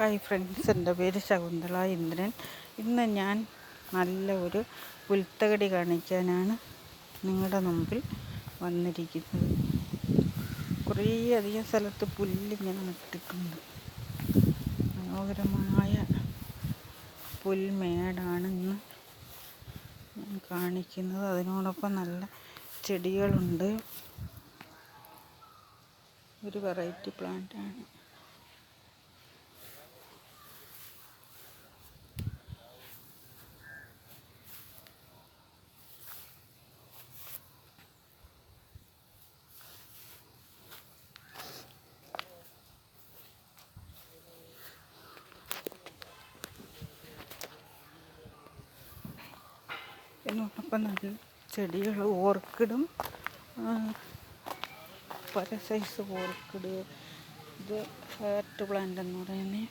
Hi friends എന്റെ പേര് ശകുന്തള ഇന്ദ്രൻ. ഇന്ന് ഞാൻ നല്ല ഒരു പുൽത്തകടി കാണിക്കാനാണ് നിങ്ങളുടെ മുമ്പിൽ വന്നിരിക്കുന്നത്. കുറേ അധികം സ്ഥലത്ത് പുല്ലിങ്ങനെ നട്ടിട്ടുണ്ട്. മനോഹരമായ പുൽമേടാണ് ഇന്ന് ഞാൻ കാണിക്കുന്നത്. അതിനോടൊപ്പം നല്ല ചെടികളുണ്ട്. ഒരു വെറൈറ്റി പ്ലാന്റാണ്. ഇതിനോടൊപ്പം നല്ല ചെടികൾ ഓർക്കിഡും പല സൈസ് ഓർക്കിഡ് ഇത് ഹേർട്ട് പ്ലാന്റ് എന്ന് പറയുന്നത്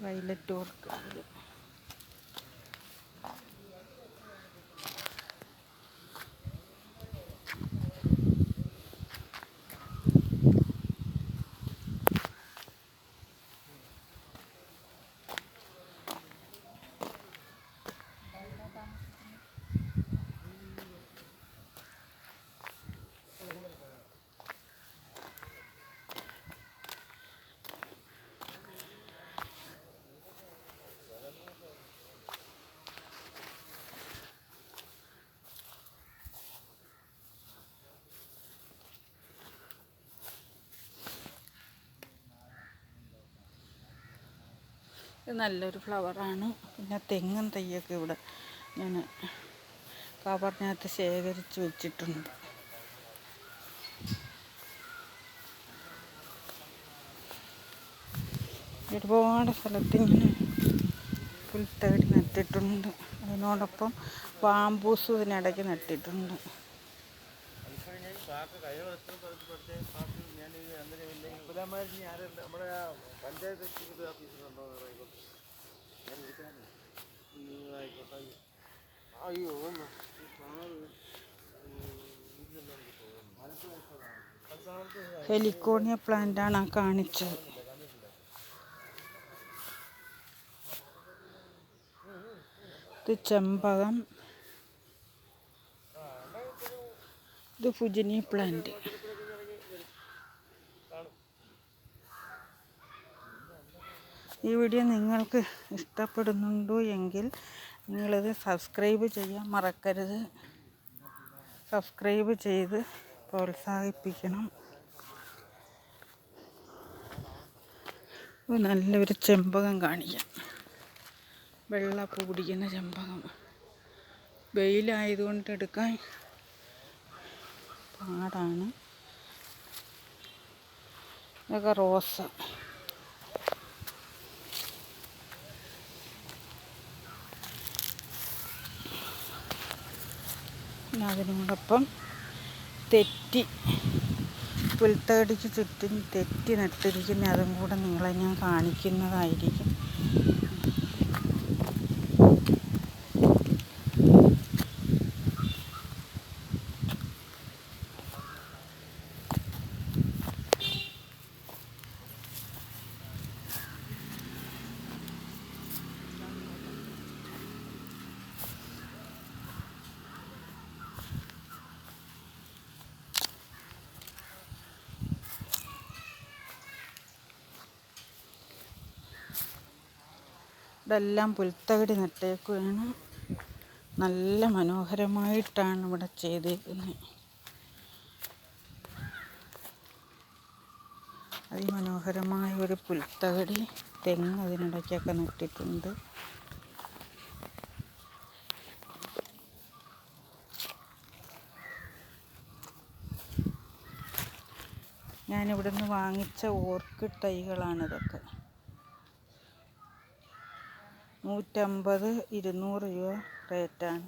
വയലറ്റ് ഓർക്കിഡ് ഇത് നല്ലൊരു ഫ്ലവറാണ് പിന്നെ തെങ്ങും തയ്യൊക്കെ ഇവിടെ ഞാൻ കവറിനകത്ത് ശേഖരിച്ച് വെച്ചിട്ടുണ്ട്. ഒരുപാട് സ്ഥലത്ത് ഇങ്ങനെ പുൽത്തകടി നട്ടിട്ടുണ്ട്. അതിനോടൊപ്പം പാമ്പൂസും ഇതിനിടയ്ക്ക് നട്ടിട്ടുണ്ട്. നമ്മുടെ പഞ്ചായത്ത് എക്സിക്യൂട്ടീവ് ഓഫീസിലുണ്ടോ ആയിക്കോട്ടെ. അയ്യോ ഒന്ന്. ഹെലിക്കോണിയ പ്ലാന്റാണ് ആ കാണിച്ചത്. ഇത് ചെമ്പകം ഇത് ഫുജിനി പ്ലാന്റ് ഈ വീഡിയോ നിങ്ങൾക്ക് ഇഷ്ടപ്പെടുന്നുണ്ടോ എങ്കിൽ നിങ്ങളിത് സബ്സ്ക്രൈബ് ചെയ്യാൻ മറക്കരുത്. സബ്സ്ക്രൈബ് ചെയ്ത് പ്രോത്സാഹിപ്പിക്കണം. നല്ലൊരു ചെമ്പകം കാണിക്കാം. വെള്ളപ്പൂ പിടിക്കുന്ന ചെമ്പകം. വെയിലായതുകൊണ്ട് എടുക്കാൻ പാടാണ് ഇതൊക്കെ റോസ്. അതിനോടൊപ്പം തെറ്റി. പുൽത്തകടിക്ക് ചുറ്റും തെറ്റി നട്ടിരിക്കുന്ന അതും കൂടെ നിങ്ങളെ ഞാൻ കാണിക്കുന്നതായിരിക്കും. ഇതെല്ലാം പുൽത്തകടി നട്ടേക്കുകയാണ് നല്ല മനോഹരമായിട്ടാണ് ഇവിടെ ചെയ്തേക്കുന്നത്. അതിമനോഹരമായ ഒരു പുൽത്തകടി തെങ്ങ് അതിനിടയ്ക്കൊക്കെ നട്ടിട്ടുണ്ട്. ഞാനിവിടുന്ന് വാങ്ങിച്ച ഓർക്കിഡ് തൈകളാണിതൊക്കെ. നൂറ്റമ്പത് ഇരുന്നൂറ് രൂപ റേറ്റാണ്.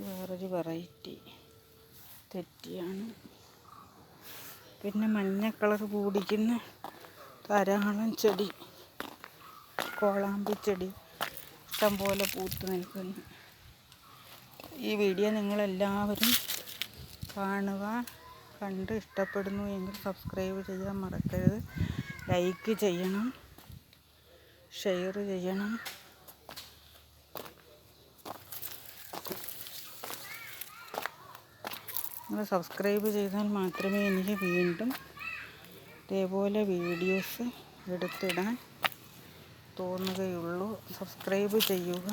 വേറൊരു വെറൈറ്റി തെറ്റിയാണ്. പിന്നെ മഞ്ഞ കളർ കൂടിക്കുന്ന ധാരാളം ചെടി. കോളാമ്പി ചെടി ഇഷ്ടംപോലെ പൂത്ത് നിൽക്കുന്നു. ഈ വീഡിയോ നിങ്ങളെല്ലാവരും കാണുക കണ്ട് ഇഷ്ടപ്പെടുന്നു എങ്കിൽ സബ്സ്ക്രൈബ് ചെയ്യാൻ മറക്കരുത്. ലൈക്ക് ചെയ്യണം ഷെയർ ചെയ്യണം. നിങ്ങൾ സബ്സ്ക്രൈബ് ചെയ്താൽ മാത്രമേ എനിക്ക് വീണ്ടും ഇതേപോലെ വീഡിയോസ് എടുത്തിടാൻ തോന്നുകയുള്ളൂ. സബ്സ്ക്രൈബ് ചെയ്യുക.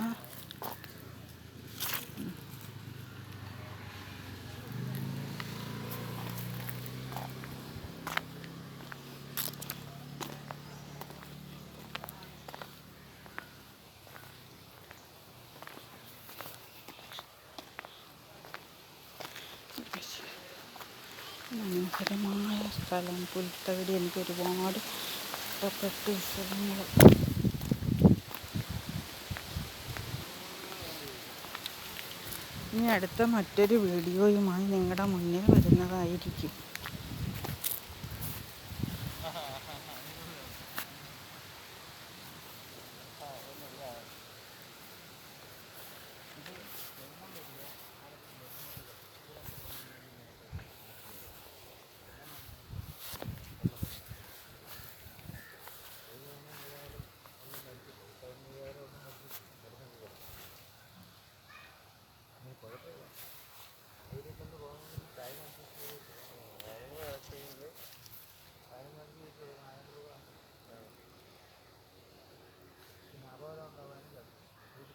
മനോഹരമായ സ്ഥലം. പുൽത്തകടി എനിക്ക് ഒരുപാട് ഇഷ്ടപ്പെട്ട സ്ഥലങ്ങൾ ഇനി അടുത്ത മറ്റൊരു വീഡിയോയുമായി നിങ്ങളുടെ മുന്നിൽ വരുന്നതായിരിക്കും.